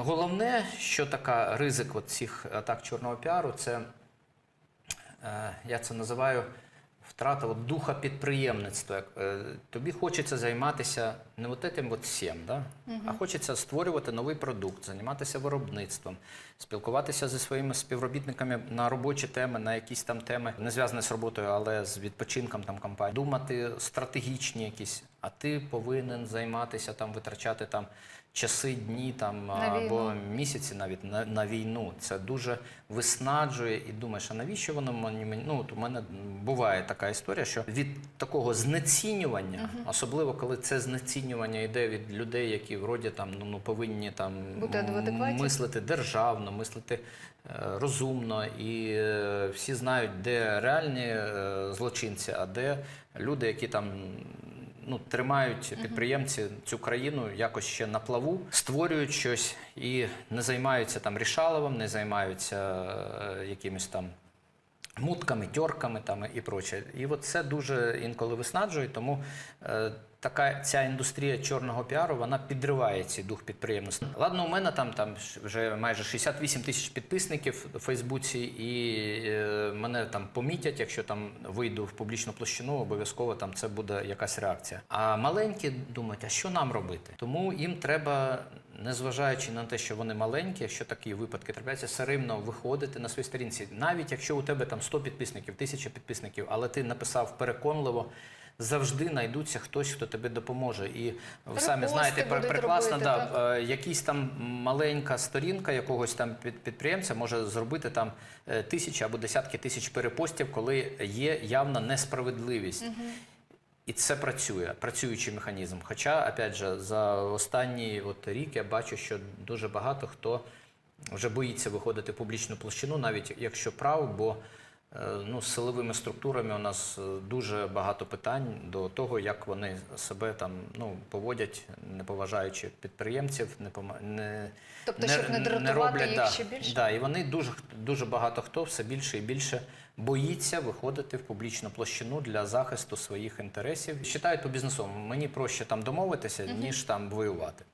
Головне, що така ризик от цих атак чорного піару, це е, я це називаю втрата духа підприємництва. Е, Тобі хочеться займатися не от этим от всім, да? а хочеться створювати новий продукт, займатися виробництвом, спілкуватися зі своїми співробітниками на робочі теми, на якісь там теми, не зв'язані з роботою, але з відпочинком там компанії. Думати стратегічні якісь, а ти повинен займатися там, витрачати там часи, дні там На або війну. місяці навіть на, на війну. Це дуже виснаджує і думаєш, а навіщо воно мені? Ну, от у мене буває така історія, що від такого знецінювання, особливо коли це знецінювання йде від людей, які вроді там ну, ну повинні там мислити державно, мислити е, розумно, і е, всі знають, де реальні е, злочинці, а де люди, які там. Ну, тримають підприємці цю країну якось ще на плаву, створюють щось і не займаються там рішаловим, не займаються е, якимись там мутками, тьорками там і проче. І от це дуже інколи виснажує, тому е, така ця індустрія чорного піару вона підриває цей дух підприємництва. Ладно, у мене там, там вже майже 68 тисяч підписників у Фейсбуці, і е, мене там помітять, якщо там вийду в публічну площину, обов'язково там це буде якась реакція. А маленькі думають, а що нам робити? Тому їм треба. Незважаючи на те, що вони маленькі, якщо такі випадки трапляються, все рівно виходити на своїй сторінці. Навіть якщо у тебе там 100 підписників, 1000 підписників, але ти написав переконливо, завжди знайдуться хтось, хто тобі допоможе. І ви самі знаєте, пр- прекрасно, робити, да, так? е, якісь там маленька сторінка якогось там під- підприємця може зробити там е, тисячі або десятки тисяч перепостів, коли є явна несправедливість. І це працює, працюючий механізм. Хоча, опять же, за останній от рік я бачу, що дуже багато хто вже боїться виходити в публічну площину, навіть якщо прав, бо ну, з силовими структурами у нас е, дуже багато питань до того, як вони себе там ну, поводять, не поважаючи підприємців, не, пома- не, Тобто, щоб не дратувати їх да, ще більше? Да, і вони дуже, дуже багато хто все більше і більше боїться виходити в публічну площину для захисту своїх інтересів. Считають по бізнесовому, мені проще там домовитися, ніж там воювати.